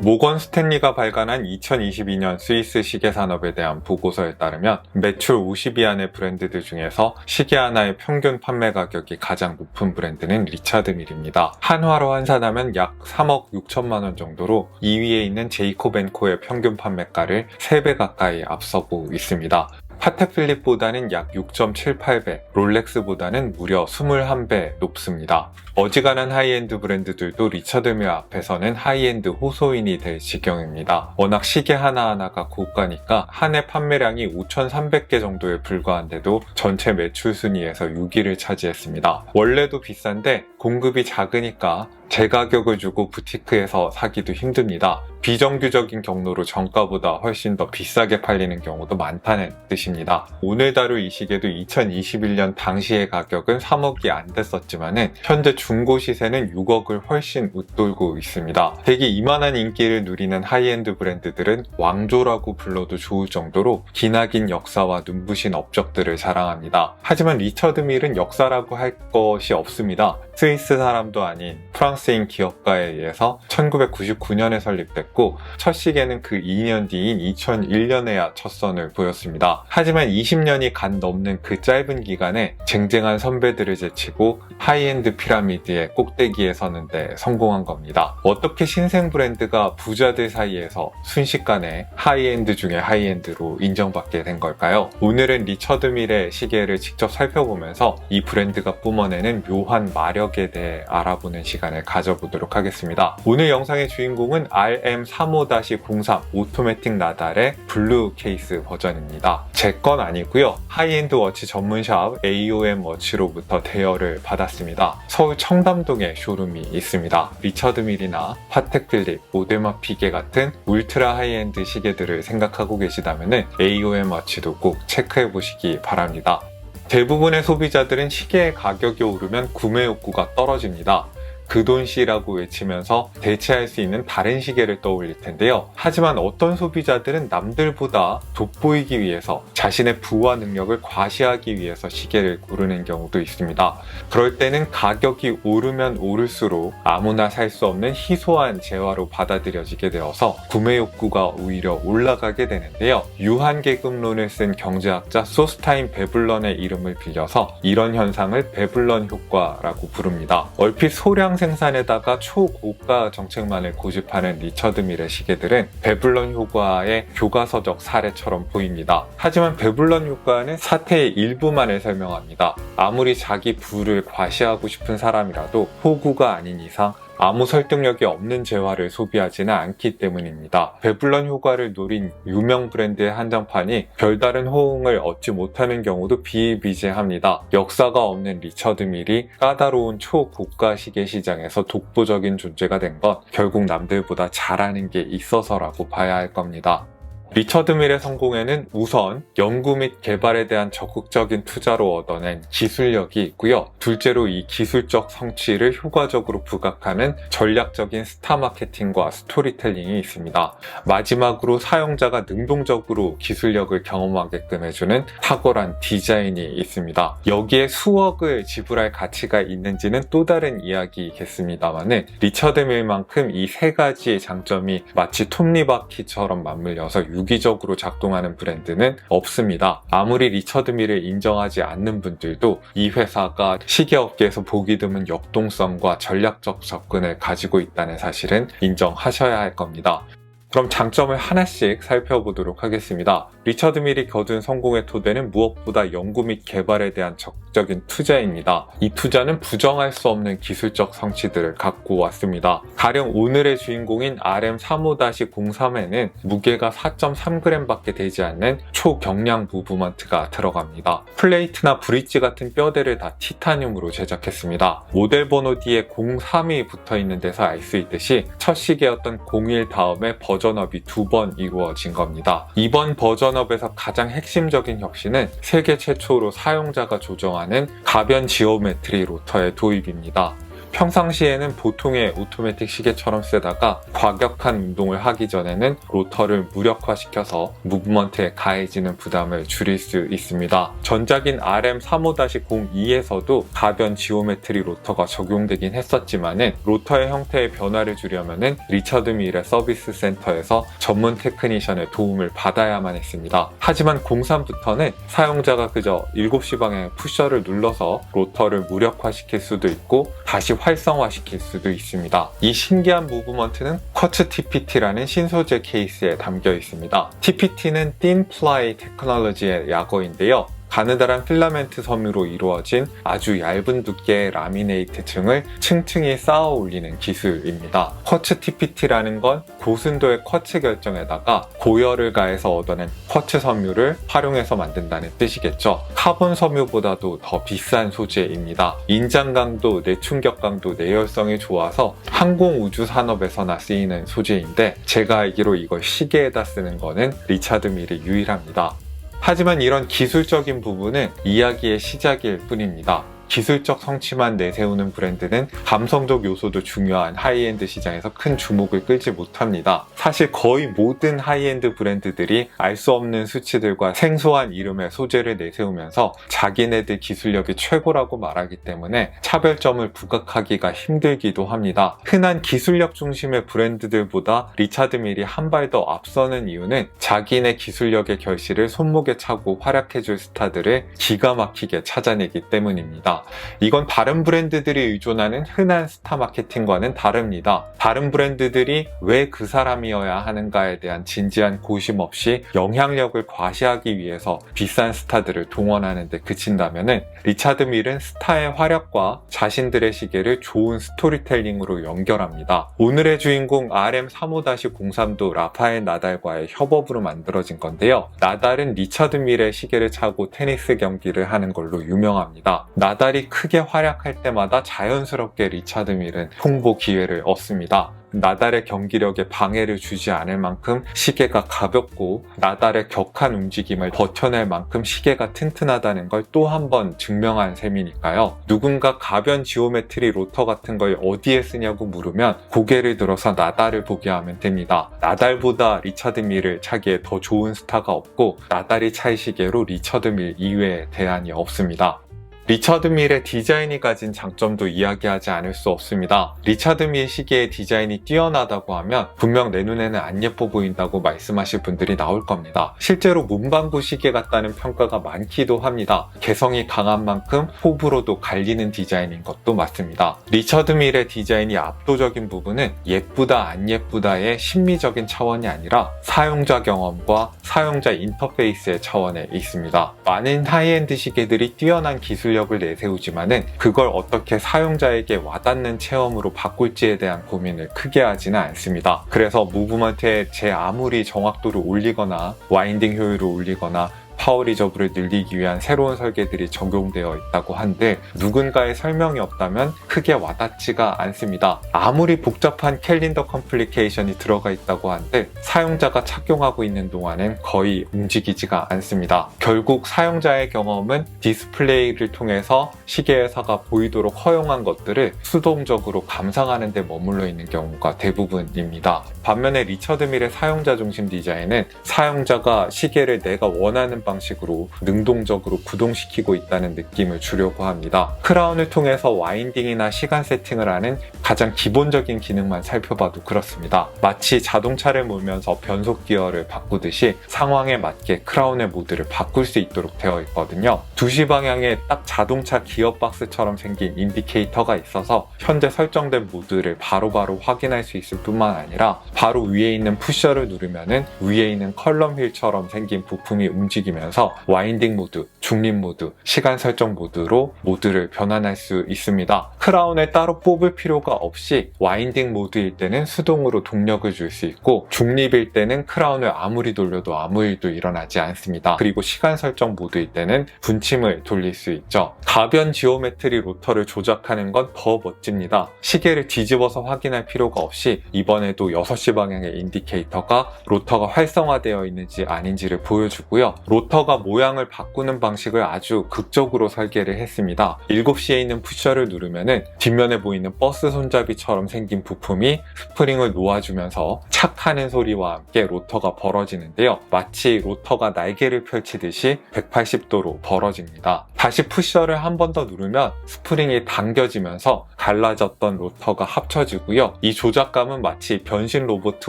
모건 스탠리가 발간한 2022년 스위스 시계 산업에 대한 보고서에 따르면 매출 50위 안의 브랜드들 중에서 시계 하나의 평균 판매 가격이 가장 높은 브랜드는 리차드 밀입니다. 한화로 환산하면 약 3억 6천만 원 정도로 2위에 있는 제이콥 앤코의 평균 판매가를 3배 가까이 앞서고 있습니다. 파텍 필립보다는 약 6.78배, 롤렉스보다는 무려 21배 높습니다. 어지간한 하이엔드 브랜드들도 리처드밀 앞에서는 하이엔드 호소인이 될 지경입니다. 워낙 시계 하나하나가 고가니까 한 해 판매량이 5,300개 정도에 불과한데도 전체 매출 순위에서 6위를 차지했습니다. 원래도 비싼데 공급이 작으니까 제 가격을 주고 부티크에서 사기도 힘듭니다. 비정규적인 경로로 정가보다 훨씬 더 비싸게 팔리는 경우도 많다는 뜻입니다. 오늘 다룰 이 시계도 2021년 당시의 가격은 3억이 안 됐었지만은 현재 중고 시세는 6억을 훨씬 웃돌고 있습니다. 되게 이만한 인기를 누리는 하이엔드 브랜드들은 왕조라고 불러도 좋을 정도로 기나긴 역사와 눈부신 업적들을 자랑합니다. 하지만 리처드 밀은 역사라고 할 것이 없습니다. 스위스 사람도 아닌 프랑스 인 기업가에 의해서 1999년에 설립됐고 첫 시계는 그 2년 뒤인 2001년에야 첫 선을 보였습니다. 하지만 20년이 간 넘는 그 짧은 기간에 쟁쟁한 선배들을 제치고 하이엔드 피라미드의 꼭대기에 서는 데 성공한 겁니다. 어떻게 신생 브랜드가 부자들 사이에서 순식간에 하이엔드 중에 하이엔드로 인정받게 된 걸까요? 오늘은 리처드 밀의 시계를 직접 살펴보면서 이 브랜드가 뿜어내는 묘한 마력에 대해 알아보는 시간을 가져보도록 하겠습니다. 오늘 영상의 주인공은 RM35-03 오토매틱 나달의 블루 케이스 버전입니다. 제 건 아니고요. 하이엔드 워치 전문샵 AOM 워치로부터 대여를 받았습니다. 서울 청담동에 쇼룸이 있습니다. 리처드 밀이나 파텍 필립, 오데마 피게 같은 울트라 하이엔드 시계들을 생각하고 계시다면 AOM 워치도 꼭 체크해 보시기 바랍니다. 대부분의 소비자들은 시계의 가격이 오르면 구매 욕구가 떨어집니다. 그 돈씨라고 외치면서 대체할 수 있는 다른 시계를 떠올릴 텐데요. 하지만 어떤 소비자들은 남들보다 돋보이기 위해서 자신의 부와 능력을 과시하기 위해서 시계를 고르는 경우도 있습니다. 그럴 때는 가격이 오르면 오를수록 아무나 살 수 없는 희소한 재화로 받아들여지게 되어서 구매 욕구가 오히려 올라가게 되는데요. 유한계급론을 쓴 경제학자 소스타인 베블런의 이름을 빌려서 이런 현상을 베블런 효과라고 부릅니다. 얼핏 소량 생산에다가 초고가 정책만을 고집하는 리처드 밀의 시계들은 베블런 효과의 교과서적 사례처럼 보입니다. 하지만 베블런 효과는 사태의 일부만을 설명합니다. 아무리 자기 부를 과시하고 싶은 사람이라도 호구가 아닌 이상 아무 설득력이 없는 재화를 소비하지는 않기 때문입니다. 베블런 효과를 노린 유명 브랜드의 한정판이 별다른 호응을 얻지 못하는 경우도 비일비재합니다. 역사가 없는 리처드 밀이 까다로운 초고가 시계 시장에서 독보적인 존재가 된 건 결국 남들보다 잘하는 게 있어서라고 봐야 할 겁니다. 리처드 밀의 성공에는 우선 연구 및 개발에 대한 적극적인 투자로 얻어낸 기술력이 있고요. 둘째로 이 기술적 성취를 효과적으로 부각하는 전략적인 스타 마케팅과 스토리텔링이 있습니다. 마지막으로 사용자가 능동적으로 기술력을 경험하게끔 해주는 탁월한 디자인이 있습니다. 여기에 수억을 지불할 가치가 있는지는 또 다른 이야기겠습니다만은 리처드 밀만큼 이 세 가지의 장점이 마치 톱니바퀴처럼 맞물려서 유기적으로 작동하는 브랜드는 없습니다. 아무리 리처드 밀을 인정하지 않는 분들도 이 회사가 시계업계에서 보기 드문 역동성과 전략적 접근을 가지고 있다는 사실은 인정하셔야 할 겁니다. 그럼 장점을 하나씩 살펴보도록 하겠습니다. 리처드 밀이 거둔 성공의 토대는 무엇보다 연구 및 개발에 대한 적극적인 투자입니다. 이 투자는 부정할 수 없는 기술적 성취들을 갖고 왔습니다. 가령 오늘의 주인공인 RM35-03에는 무게가 4.3g밖에 되지 않는 초경량 무브먼트가 들어갑니다. 플레이트나 브릿지 같은 뼈대를 다 티타늄으로 제작했습니다. 모델 번호 뒤에 03이 붙어 있는 데서 알 수 있듯이 첫 시계였던 01 다음에 버 전업이 두 번 이루어진 겁니다. 이번 버전업에서 가장 핵심적인 혁신은 세계 최초로 사용자가 조정하는 가변 지오메트리 로터의 도입입니다. 평상시에는 보통의 오토매틱 시계처럼 쓰다가 과격한 운동을 하기 전에는 로터를 무력화시켜서 무브먼트에 가해지는 부담을 줄일 수 있습니다. 전작인 RM35-02에서도 가변 지오메트리 로터가 적용되긴 했었지만은 로터의 형태의 변화를 주려면은 리처드 밀의 서비스 센터에서 전문 테크니션의 도움을 받아야만 했습니다. 하지만 03부터는 사용자가 그저 7시 방향의 푸셔를 눌러서 로터를 무력화시킬 수도 있고 다시 활성화시킬 수도 있습니다. 이 신기한 무브먼트는 쿼츠 TPT라는 신소재 케이스에 담겨 있습니다. TPT는 Thin Ply 테크놀로지의 약어인데요. 가느다란 필라멘트 섬유로 이루어진 아주 얇은 두께의 라미네이트 층을 층층이 쌓아 올리는 기술입니다. 쿼츠 TPT라는 건 고순도의 쿼츠 결정에다가 고열을 가해서 얻어낸 쿼츠 섬유를 활용해서 만든다는 뜻이겠죠. 카본 섬유보다도 더 비싼 소재입니다. 인장 강도, 내충격 강도, 내열성이 좋아서 항공 우주 산업에서나 쓰이는 소재인데 제가 알기로 이걸 시계에다 쓰는 거는 리차드 밀이 유일합니다. 하지만 이런 기술적인 부분은 이야기의 시작일 뿐입니다. 기술적 성취만 내세우는 브랜드는 감성적 요소도 중요한 하이엔드 시장에서 큰 주목을 끌지 못합니다. 사실 거의 모든 하이엔드 브랜드들이 알 수 없는 수치들과 생소한 이름의 소재를 내세우면서 자기네들 기술력이 최고라고 말하기 때문에 차별점을 부각하기가 힘들기도 합니다. 흔한 기술력 중심의 브랜드들보다 리차드 밀이 한 발 더 앞서는 이유는 자기네 기술력의 결실을 손목에 차고 활약해줄 스타들을 기가 막히게 찾아내기 때문입니다. 이건 다른 브랜드들이 의존하는 흔한 스타 마케팅과는 다릅니다. 다른 브랜드들이 왜 그 사람이어야 하는가에 대한 진지한 고심 없이 영향력을 과시하기 위해서 비싼 스타들을 동원하는 데 그친다면은 리차드 밀은 스타의 활약과 자신들의 시계를 좋은 스토리텔링으로 연결합니다. 오늘의 주인공 RM35-03도 라파엘 나달과의 협업으로 만들어진 건데요. 나달은 리차드 밀의 시계를 차고 테니스 경기를 하는 걸로 유명합니다. 나달 이 크게 활약할 때마다 자연스럽게 리차드 밀은 홍보 기회를 얻습니다. 나달의 경기력에 방해를 주지 않을 만큼 시계가 가볍고 나달의 격한 움직임을 버텨낼 만큼 시계가 튼튼하다는 걸 또 한 번 증명한 셈이니까요. 누군가 가변 지오메트리 로터 같은 걸 어디에 쓰냐고 물으면 고개를 들어서 나달을 보게 하면 됩니다. 나달보다 리차드 밀을 차기에 더 좋은 스타가 없고 나달이 찰 시계로 리처드 밀 이외에 대안이 없습니다. 리차드 밀의 디자인이 가진 장점도 이야기하지 않을 수 없습니다. 리차드 밀 시계의 디자인이 뛰어나다고 하면 분명 내 눈에는 안 예뻐 보인다고 말씀하실 분들이 나올 겁니다. 실제로 문방구 시계 같다는 평가가 많기도 합니다. 개성이 강한 만큼 호불호도 갈리는 디자인인 것도 맞습니다. 리차드 밀의 디자인이 압도적인 부분은 예쁘다 안 예쁘다의 심미적인 차원이 아니라 사용자 경험과 사용자 인터페이스의 차원에 있습니다. 많은 하이엔드 시계들이 뛰어난 기술 력을 내세우지만은 그걸 어떻게 사용자에게 와닿는 체험으로 바꿀지에 대한 고민을 크게 하지는 않습니다. 그래서 무브먼트에 제 아무리 정확도를 올리거나 와인딩 효율을 올리거나 파워 리저브를 늘리기 위한 새로운 설계들이 적용되어 있다고 한데 누군가의 설명이 없다면 크게 와닿지가 않습니다. 아무리 복잡한 캘린더 컴플리케이션이 들어가 있다고 한데 사용자가 착용하고 있는 동안엔 거의 움직이지가 않습니다. 결국 사용자의 경험은 디스플레이를 통해서 시계 회사가 보이도록 허용한 것들을 수동적으로 감상하는 데 머물러 있는 경우가 대부분입니다. 반면에 리처드 밀의 사용자 중심 디자인은 사용자가 시계를 내가 원하는 방식으로 능동적으로 구동시키고 있다는 느낌을 주려고 합니다. 크라운을 통해서 와인딩이나 시간 세팅을 하는 가장 기본적인 기능만 살펴봐도 그렇습니다. 마치 자동차를 몰면서 변속 기어를 바꾸듯이 상황에 맞게 크라운의 모드를 바꿀 수 있도록 되어 있거든요. 2시 방향에 딱 자동차 기어박스처럼 생긴 인디케이터가 있어서 현재 설정된 모드를 바로바로 확인할 수 있을 뿐만 아니라 바로 위에 있는 푸셔를 누르면은 위에 있는 컬럼 휠처럼 생긴 부품이 움직이 면서 와인딩 모드, 중립 모드, 시간 설정 모드로 모드를 변환할 수 있습니다. 크라운을 따로 뽑을 필요가 없이 와인딩 모드일 때는 수동으로 동력을 줄 수 있고 중립일 때는 크라운을 아무리 돌려도 아무 일도 일어나지 않습니다. 그리고 시간 설정 모드일 때는 분침을 돌릴 수 있죠. 가변 지오메트리 로터를 조작하는 건 더 멋집니다. 시계를 뒤집어서 확인할 필요가 없이 이번에도 6시 방향의 인디케이터가 로터가 활성화되어 있는지 아닌지를 보여주고요. 로터 로터가 모양을 바꾸는 방식을 아주 극적으로 설계를 했습니다. 7시에 있는 푸셔를 누르면은 뒷면에 보이는 버스 손잡이처럼 생긴 부품이 스프링을 놓아주면서 착 하는 소리와 함께 로터가 벌어지는데요. 마치 로터가 날개를 펼치듯이 180도로 벌어집니다. 다시 푸셔를 한 번 더 누르면 스프링이 당겨지면서 갈라졌던 로터가 합쳐지고요. 이 조작감은 마치 변신 로봇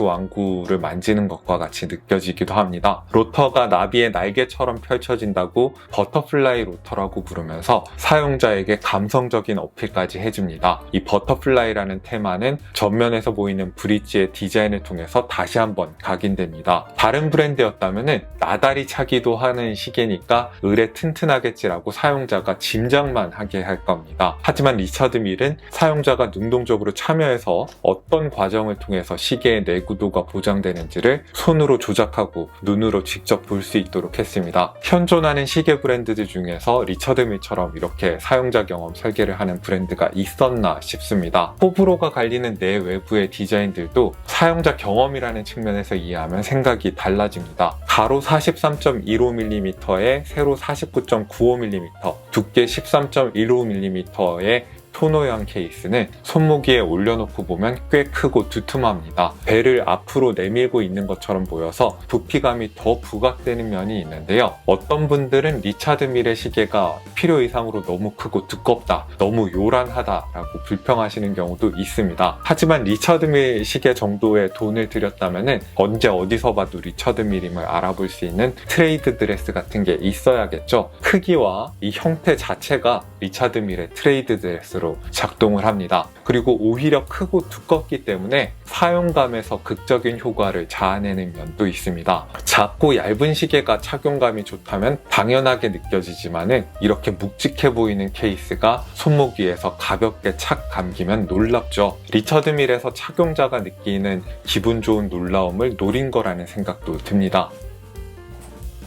왕구를 만지는 것과 같이 느껴지기도 합니다. 로터가 나비의 날개 처럼 펼쳐진다고 버터플라이 로터라고 부르면서 사용자에게 감성적인 어필까지 해줍니다. 이 버터플라이라는 테마는 전면에서 보이는 브릿지의 디자인을 통해서 다시 한번 각인됩니다. 다른 브랜드였다면 나다리 차기도 하는 시계니까 을에 튼튼하겠지라고 사용자가 짐작만 하게 할 겁니다. 하지만 리처드 밀은 사용자가 능동적으로 참여해서 어떤 과정을 통해서 시계의 내구도가 보장되는지를 손으로 조작하고 눈으로 직접 볼 수 있도록 했습니다. 현존하는 시계 브랜드들 중에서 리처드 밀처럼 이렇게 사용자 경험 설계를 하는 브랜드가 있었나 싶습니다. 호불호가 갈리는 내 외부의 디자인들도 사용자 경험이라는 측면에서 이해하면 생각이 달라집니다. 가로 43.15mm에 세로 49.95mm, 두께 13.15mm의 토너형 케이스는 손목위에 올려놓고 보면 꽤 크고 두툼합니다. 배를 앞으로 내밀고 있는 것처럼 보여서 부피감이 더 부각되는 면이 있는데요. 어떤 분들은 리차드 밀의 시계가 필요 이상으로 너무 크고 두껍다, 너무 요란하다라고 불평하시는 경우도 있습니다. 하지만 리차드 밀 시계 정도의 돈을 들였다면 언제 어디서 봐도 리차드 밀임을 알아볼 수 있는 트레이드 드레스 같은 게 있어야겠죠. 크기와 이 형태 자체가 리차드 밀의 트레이드 드레스로 작동을 합니다. 그리고 오히려 크고 두껍기 때문에 사용감에서 극적인 효과를 자아내는 면도 있습니다. 작고 얇은 시계가 착용감이 좋다면 당연하게 느껴지지만은 이렇게 묵직해 보이는 케이스가 손목 위에서 가볍게 착 감기면 놀랍죠. 리처드 밀에서 착용자가 느끼는 기분 좋은 놀라움을 노린 거라는 생각도 듭니다.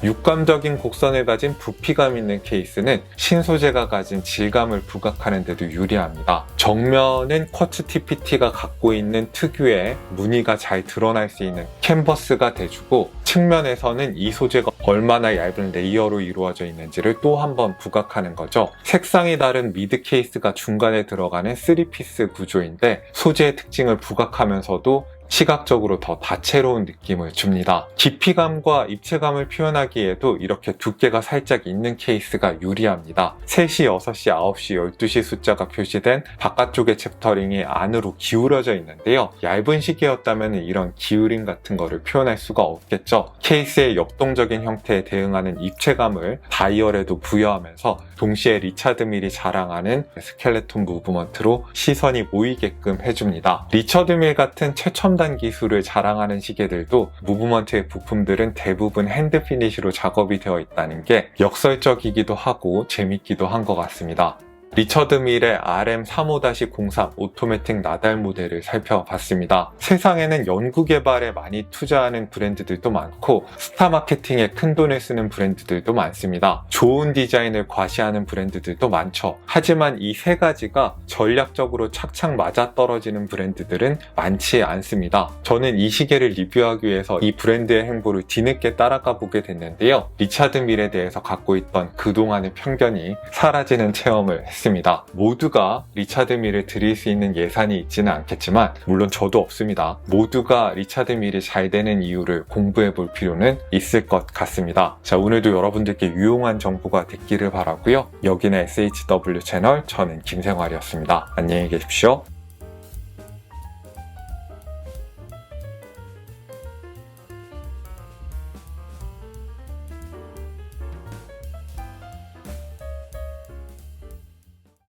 육감적인 곡선을 가진 부피감 있는 케이스는 신소재가 가진 질감을 부각하는 데도 유리합니다. 정면은 쿼츠 TPT가 갖고 있는 특유의 무늬가 잘 드러날 수 있는 캔버스가 돼주고 측면에서는 이 소재가 얼마나 얇은 레이어로 이루어져 있는지를 또 한번 부각하는 거죠. 색상이 다른 미드 케이스가 중간에 들어가는 3피스 구조인데 소재의 특징을 부각하면서도 시각적으로 더 다채로운 느낌을 줍니다. 깊이감과 입체감을 표현하기에도 이렇게 두께가 살짝 있는 케이스가 유리합니다. 3시, 6시, 9시, 12시 숫자가 표시된 바깥쪽의 챕터링이 안으로 기울어져 있는데요. 얇은 시계였다면 이런 기울임 같은 거를 표현할 수가 없겠죠. 케이스의 역동적인 형태에 대응하는 입체감을 다이얼에도 부여하면서 동시에 리차드 밀이 자랑하는 스켈레톤 무브먼트로 시선이 모이게끔 해줍니다. 리처드 밀 같은 최첨단 기술을 자랑하는 시계들도 무브먼트의 부품들은 대부분 핸드 피니시로 작업이 되어 있다는 게 역설적이기도 하고 재밌기도 한 것 같습니다. 리처드 밀의 RM35-03 오토매틱 나달 모델을 살펴봤습니다. 세상에는 연구 개발에 많이 투자하는 브랜드들도 많고 스타 마케팅에 큰 돈을 쓰는 브랜드들도 많습니다. 좋은 디자인을 과시하는 브랜드들도 많죠. 하지만 이 세 가지가 전략적으로 착착 맞아떨어지는 브랜드들은 많지 않습니다. 저는 이 시계를 리뷰하기 위해서 이 브랜드의 행보를 뒤늦게 따라가 보게 됐는데요. 리차드 밀에 대해서 갖고 있던 그동안의 편견이 사라지는 체험을 했습니다. 있습니다. 모두가 리차드 밀을 드릴 수 있는 예산이 있지는 않겠지만 물론 저도 없습니다. 모두가 리차드 밀이 잘 되는 이유를 공부해 볼 필요는 있을 것 같습니다. 자 오늘도 여러분들께 유용한 정보가 됐기를 바라고요. 여기는 SHW 채널 저는 김생활이었습니다. 안녕히 계십시오.